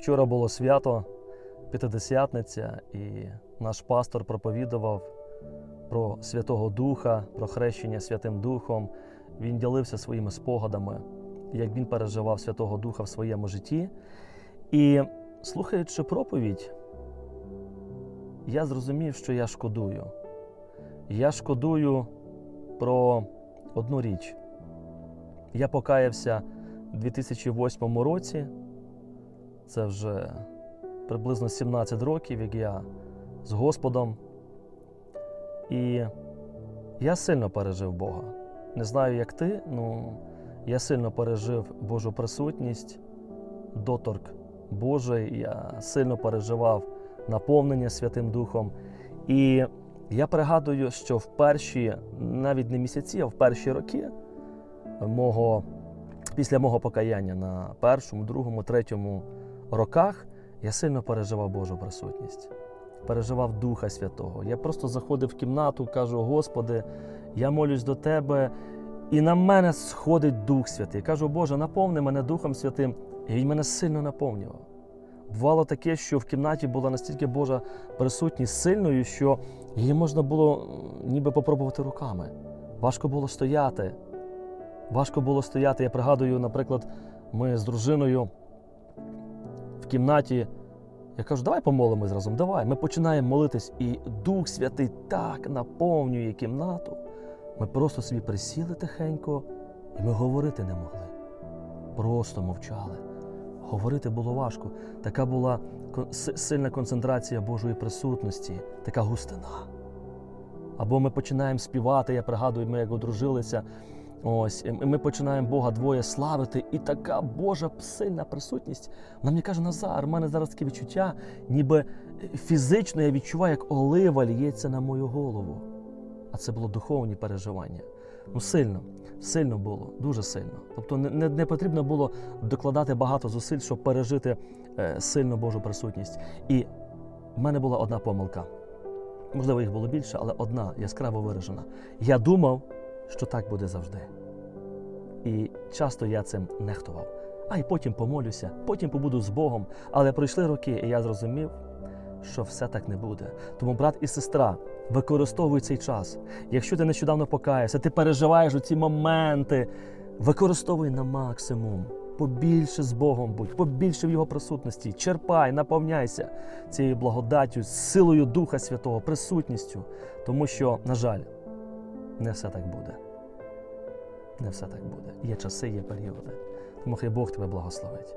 Вчора було свято, П'ятидесятниця, і наш пастор проповідував про Святого Духа, про хрещення Святим Духом. Він ділився своїми спогадами, як він переживав Святого Духа в своєму житті. І слухаючи проповідь, я зрозумів, що я шкодую. Я шкодую про одну річ. Я покаявся у 2008 році. Це вже приблизно 17 років, як я з Господом. І я сильно пережив Бога. Не знаю, як ти, але я сильно пережив Божу присутність, доторк Божий. Я сильно переживав наповнення Святим Духом. І я пригадую, що в перші, навіть не місяці, а в перші роки мого, після мого покаяння на першому, другому, третьому роках я сильно переживав Божу присутність, переживав Духа Святого. Я просто заходив в кімнату, кажу: Господи, я молюсь до Тебе, і на мене сходить Дух Святий. Кажу, Боже, наповни мене Духом Святим. І він мене сильно наповнював. Бувало таке, що в кімнаті була настільки Божа присутність сильною, що її можна було ніби попробувати руками. Важко було стояти. Важко було стояти. Я пригадую, наприклад, ми з дружиною кімнаті. Я кажу, давай помолимось разом, давай. Ми починаємо молитись, і Дух Святий так наповнює кімнату. Ми просто собі присіли тихенько, і ми говорити не могли. Просто мовчали. Говорити було важко. Така була сильна концентрація Божої присутності, така густина. Або ми починаємо співати, я пригадую, ми як одружилися. Ось, і ми починаємо Бога двоє славити, і така Божа сильна присутність. Вона мені каже, Назар, в мене зараз таке відчуття, ніби фізично я відчуваю, як олива ліється на мою голову. А це було духовні переживання. Ну, сильно, сильно було, дуже сильно. Тобто не, не потрібно було докладати багато зусиль, щоб пережити е, сильну Божу присутність. І в мене була одна помилка. Можливо, їх було більше, але одна яскраво виражена. Я думав, що так буде завжди. І часто я цим нехтував. А й потім помолюся, потім побуду з Богом. Але пройшли роки, і я зрозумів, що все так не буде. Тому брат і сестра використовуй цей час. Якщо ти нещодавно покаявся, ти переживаєш у ці моменти, використовуй на максимум. Побільше з Богом будь, побільше в Його присутності. Черпай, наповняйся цією благодаттю, силою Духа Святого, присутністю. Тому що, на жаль, не все так буде. Не все так буде. Є часи, є періоди. Тому хай Бог тебе благословить.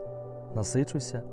Насичуйся,